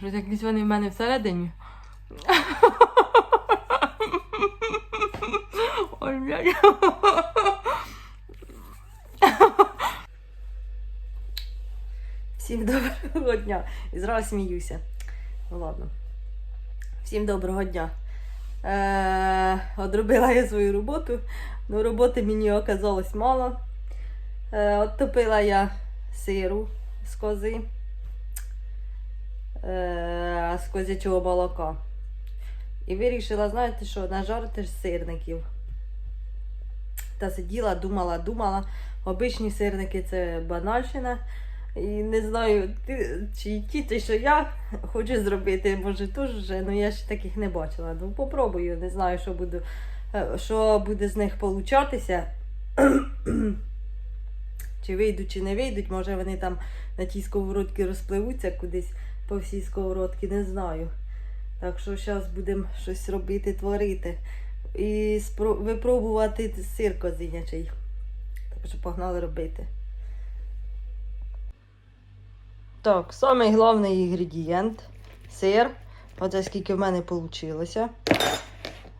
Щось якісь вони в мене всередині. Ой, блядь. Всім доброго дня. І зразу сміюся. Ну ладно. Всім доброго дня. Е, одробила я свою роботу. Ну, роботи мені оказалось мало. Е, оттопила я сиру з кози. Е, з козячого молока. І вирішила, знаєте що, нажарити сирників. Та сиділа, думала, думала. Обичні сирники це банальщина. І не знаю, ти, чи ті, те, що я хочу зробити, може теж вже, ну я ще таких не бачила. Ну попробую, не знаю, що буду, е, що буде з них получатися. чи вийдуть, чи не вийдуть, може вони там на тій сковородці розпливуться кудись по всій сковородці, не знаю. Так що зараз будемо щось робити, творити. І випробувати сир козинячий. Так що погнали робити. Так, самий головний інгредієнт сир. Оце скільки в мене вийшло.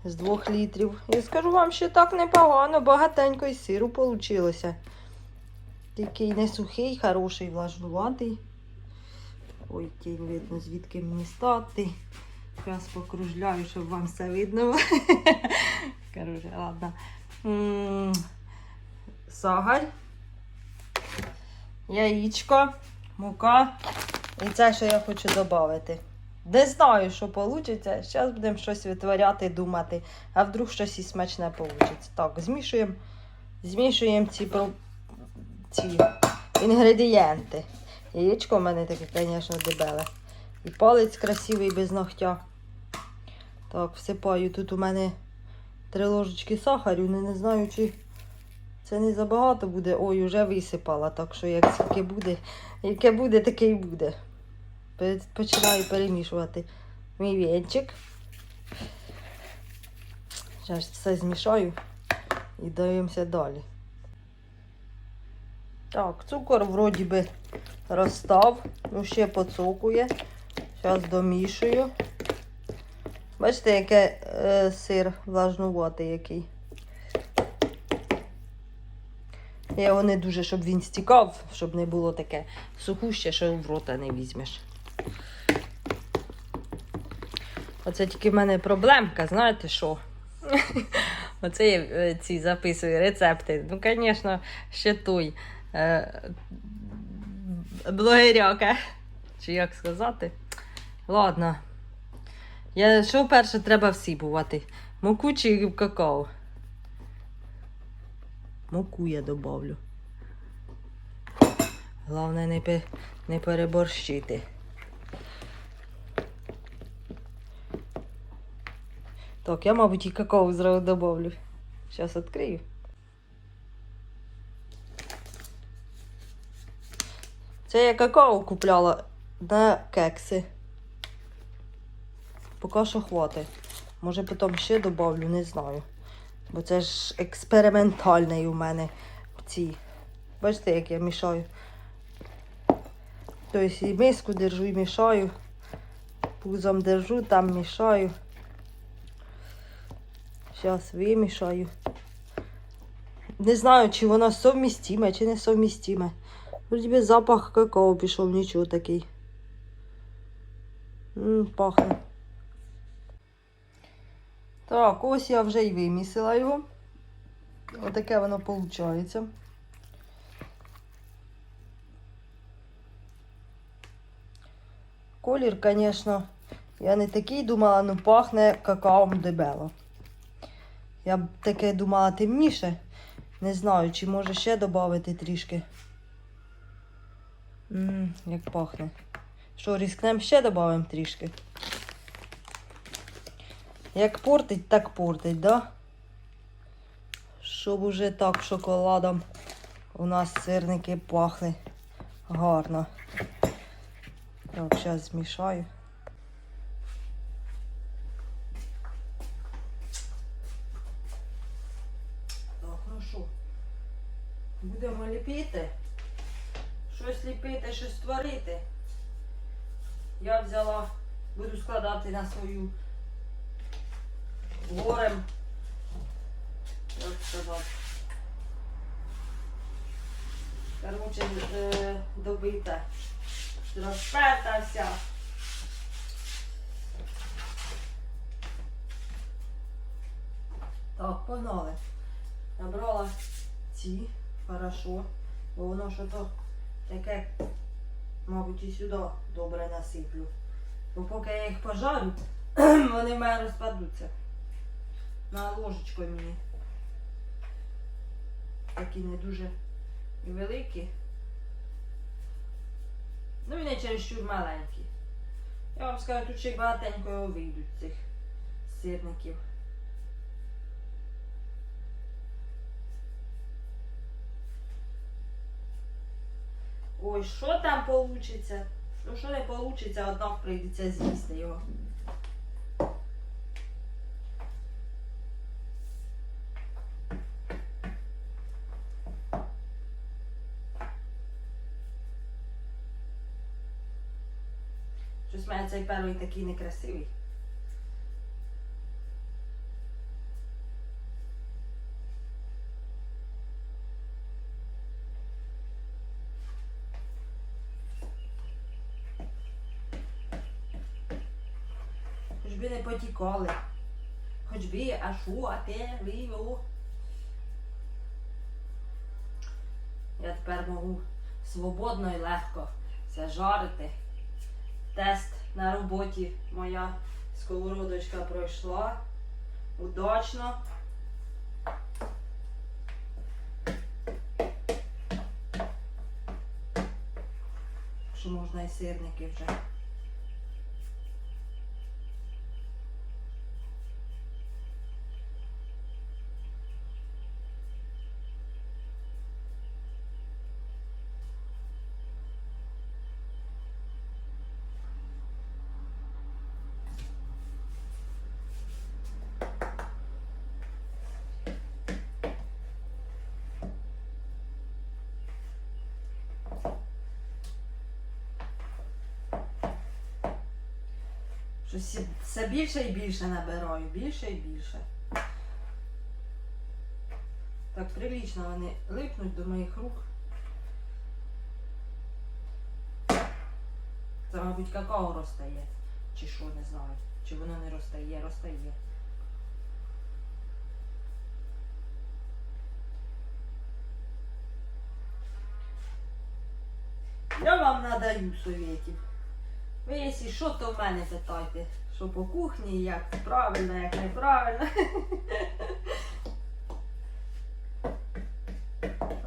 З 2 літрів. І скажу вам, що так непогано, багатенько і сиру вийшло. Такий не сухий, хороший, влажнуватий. Ой, тінь видно, звідки мені стати. Зараз покружляю, щоб вам все видно. Короче, ладно. Сагаль, яєчко, мука. І це, що я хочу додати. Не знаю, що вийде. Зараз будемо щось витворяти, думати. А вдруг щось і смачне вийде. Так, змішуємо, змішуємо ці, ці інгредієнти. Яєчко в мене таке, звісно, дебеле. І палець красивий без ногтя. Так, всипаю. Тут у мене три ложечки сахарю. Не, не знаю, чи це не забагато буде. Ой, вже висипала. Так що як скільки буде, яке буде, таке і буде. Починаю перемішувати мій вінчик. Зараз все змішаю і дивимося далі. Так, цукор вроді би розстав, ну ще поцукує. Зараз домішую. Бачите, яке е, сир влажнуватий який. Я його не дуже, щоб він стікав, щоб не було таке сухуще, що в рота не візьмеш. Оце тільки в мене проблемка, знаєте що? Оце я е, ці записую рецепти. Ну, звісно, ще той е, блогеряка. Чи як сказати? Ладно. Я, що перше треба всіпувати? Муку чи какао? Муку я добавлю. Головне не, не переборщити. Так, я, мабуть, і какао зразу добавлю. Зараз відкрию. Це я какао купляла на кекси. Поки що хватить. Може потім ще добавлю, не знаю. Бо це ж експериментальний у мене ці. Бачите, як я мішаю. Тобто і миску держу і мішаю. Пузом держу, там мішаю. Зараз вимішаю. Не знаю, чи воно совмістиме, чи не совмістиме. Вроді би запах какао пішов, нічого такий. М, пахне. Так, ось я вже й вимісила його. Отаке воно виходить. Колір, звісно, я не такий думала, ну пахне какаом дебело. Я б таке думала темніше. Не знаю, чи може ще додати трішки. Ммм, як пахне. Що, різкнемо ще додаємо трішки. Як портить, так портить, да? Щоб уже так шоколадом у нас сирники пахли гарно. Так, зараз змішаю. Так, ну що? Будемо ліпити. Щось ліпити, щось творити. я взяла, буду складати на свою горем. Як сказати. Короче, е, добита. Розперта вся. Так, погнали. Набрала ці, хорошо, бо воно що то таке, мабуть, і сюди добре насиплю. Бо поки я їх пожарю, вони в мене розпадуться. На ложечку мені. Такі не дуже великі. Ну і не чересчур маленькі. Я вам скажу, тут ще й багатенько вийдуть цих сирників. Ой, що там получиться? Ну, що не получиться, однак прийдеться з'їсти його. Щось в мене цей перший такий некрасивий. Би не потікали. Хоч би, а що, а те, ви. Я тепер можу свободно і легко це жарити. Тест на роботі моя сковородочка пройшла удачно. Що можна і сирники вже. Щось все більше і більше набираю, більше і більше. Так прилично вони липнуть до моїх рук. Це, мабуть, какао розтає. Чи що, не знаю. Чи воно не розтає, розтає. Я вам надаю совєтів. Ви, якщо що, то в мене питайте, що по кухні, як правильно, як неправильно.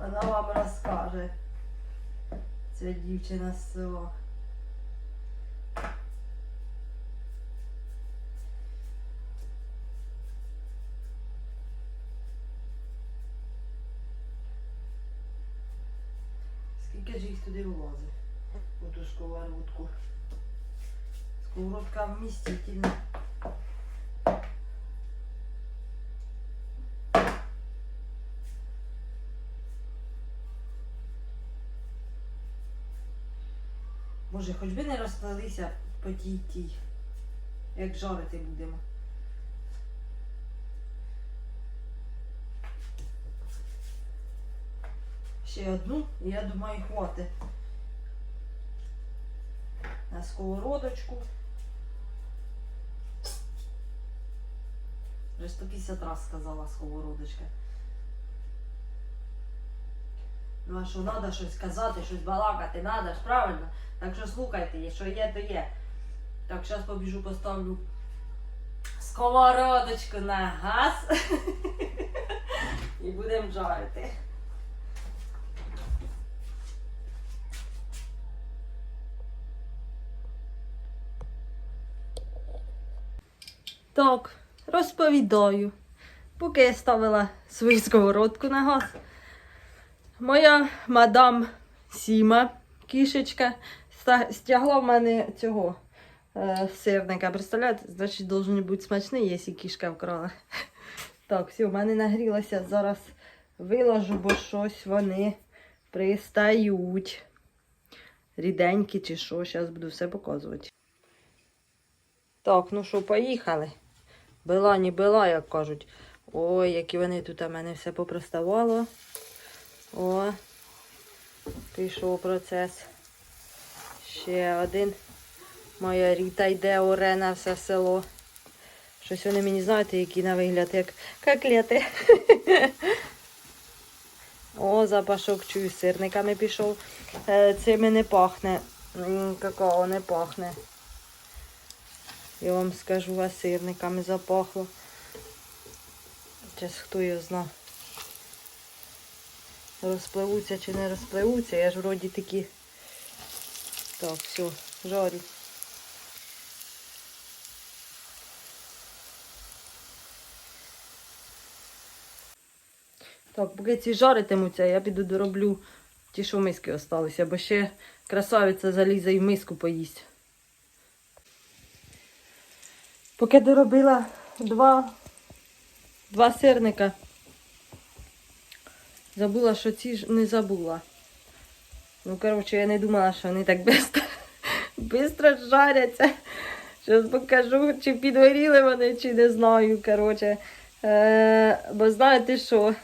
Вона вам розкаже. Ця дівчина з села. Скільки ж їх туди влазить? У ту сковородку. Сковородка вмістительна. Боже, хоч би не розплелися по тій тій, як жарити будемо. Ще одну, і я думаю, хватить. На сковородочку. Вже 150 раз сказала сковородочка. Ну а що треба щось казати, щось балакати, треба ж правильно. Так що слухайте, що є, то є. Так, зараз побіжу, поставлю сковородочку на газ і будемо жарити. Так, розповідаю. Поки я ставила свою сковородку на газ, моя мадам Сіма, кішечка, стягла в мене цього е, сирника. Представляєте, значить, должен бути смачний, якщо кішка вкрала. Так, все, в мене нагрілося. Зараз виложу, бо щось вони пристають. Ріденькі чи що, зараз буду все показувати. Так, ну що, поїхали. Била, не била, як кажуть. Ой, які вони тут у мене все попроставало. О, пішов процес. Ще один. Моя Ріта йде оре на все село. Щось вони мені знаєте, які на вигляд, як коклети. О, запашок чую, сирниками пішов. Е, Цими не пахне. Какао не пахне. Я вам скажу, а сирниками запахло. Зараз хто його зна. Розпливуться чи не розпливуться. Я ж вроді такі. Так, все, жарю. Так, поки ці жаритимуться, я піду дороблю ті, що миски осталися, бо ще красавиця залізе і в миску поїсть. Поки доробила два, два сирника. Забула, що ці ж не забула. Ну, коротше, я не думала, що вони так швидко жаряться. Зараз покажу, чи підгоріли вони, чи не знаю. Коротше. Е, бо знаєте що?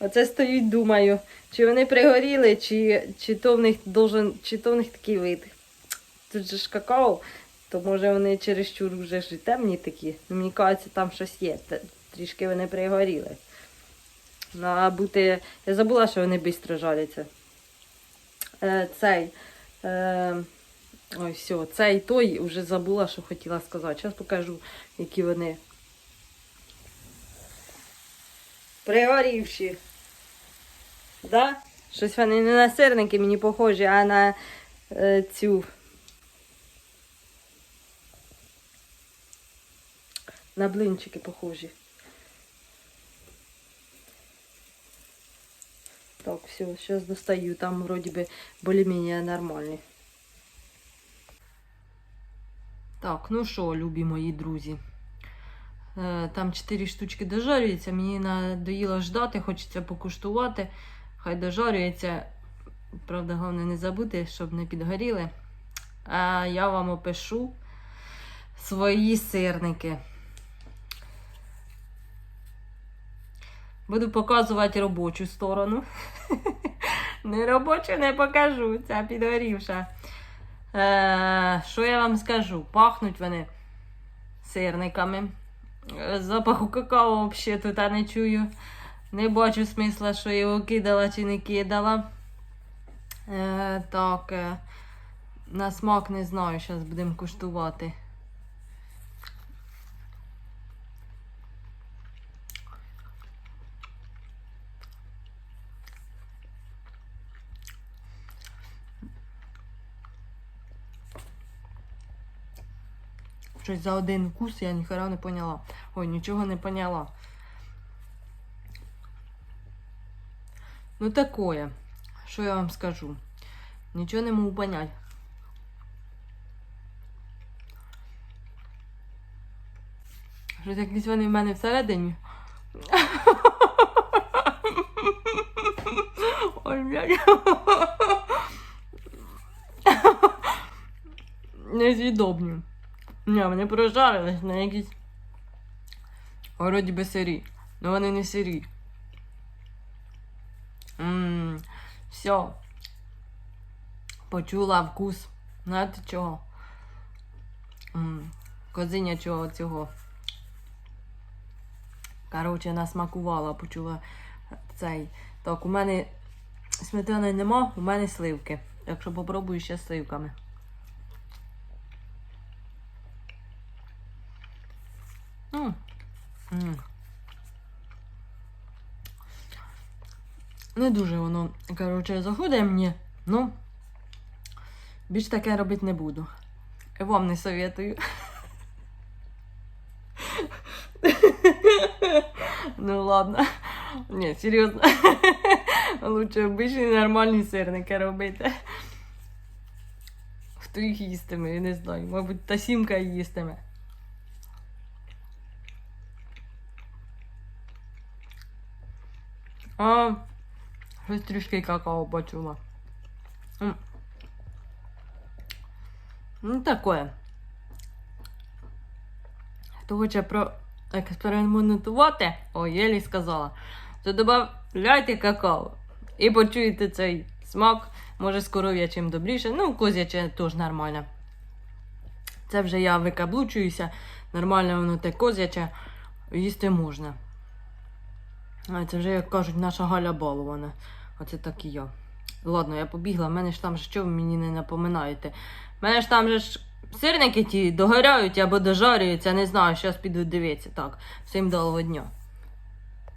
Оце стоїть, думаю, чи вони пригоріли, чи, чи, то в них должен, чи то в них такий вид. Тут же ж какао, то може вони чересчур вже ж темні такі. Ну, мені кажеться, там щось є. Трішки вони пригоріли. Ну, а бути. Я забула, що вони швидко жаряться. Е, цей. Е, ой, все, цей той вже забула, що хотіла сказати. Зараз покажу, які вони. Пригорівші. Да? Щось вони не на сирники мені похожі, а на е, цю. На блинчики похожі. Так, все, сейчас достаю. Там вроде бы более-менее нормальні. Так, ну що, любі мої друзі. Е, Там 4 штучки дожарюється. Мені надоїло ждати, хочеться покуштувати. Хай дожарюється. Правда, головне не забути, щоб не підгоріли. А я вам опишу свої сирники. Буду показувати робочу сторону. Не робочу не покажу, ця підгорівша. Е, що я вам скажу? Пахнуть вони сирниками. Запаху какао взагалі тут не чую. Не бачу смисла, що його кидала чи не кидала. Е, так, е, на смак не знаю, зараз будемо куштувати. Щось за один вкус я ніхера не поняла. Ой, нічого не поняла. Ну такое. Що я вам скажу? Нічого не можу понять. Щось якісь вони в мене всередині. Ой, блядь. Нез'їдобні. Ні, вони прожарились на якісь. Вроді би сирі. Ну вони не сирі. Ммм, все. Почула вкус. Знаєте чого? М, Козинячого цього. Коротше, насмакувала, почула цей. Так, у мене сметани нема, у мене сливки. Так що попробую ще сливками. М. М. Не дуже воно, коротше, заходить мені, ну, більш таке робити не буду. Вам не советую. Ну ладно. Ні, серйозно. Лучше обичні нормальні сирники робити. Хто їх їстиме, я не знаю. Мабуть, та сімка їстиме. А, щось трішки какао почула. Ну, такое. Хто хоче проекспериментувати, о, Єлі сказала, то додавайте какао. І почуєте цей смак. Може, з коров'ячим добріше. Ну, козяче теж нормально. Це вже я викаблучуюся. Нормально воно те козяче, їсти можна. А це вже, як кажуть, наша Галя балована. Оце так і я. Ладно, я побігла, мене ж там що ви мені не напоминаєте. У мене ж там же ж сирники ті догоряють або дожарюються, не знаю, зараз піду дивитися. Так, всім доброго дня.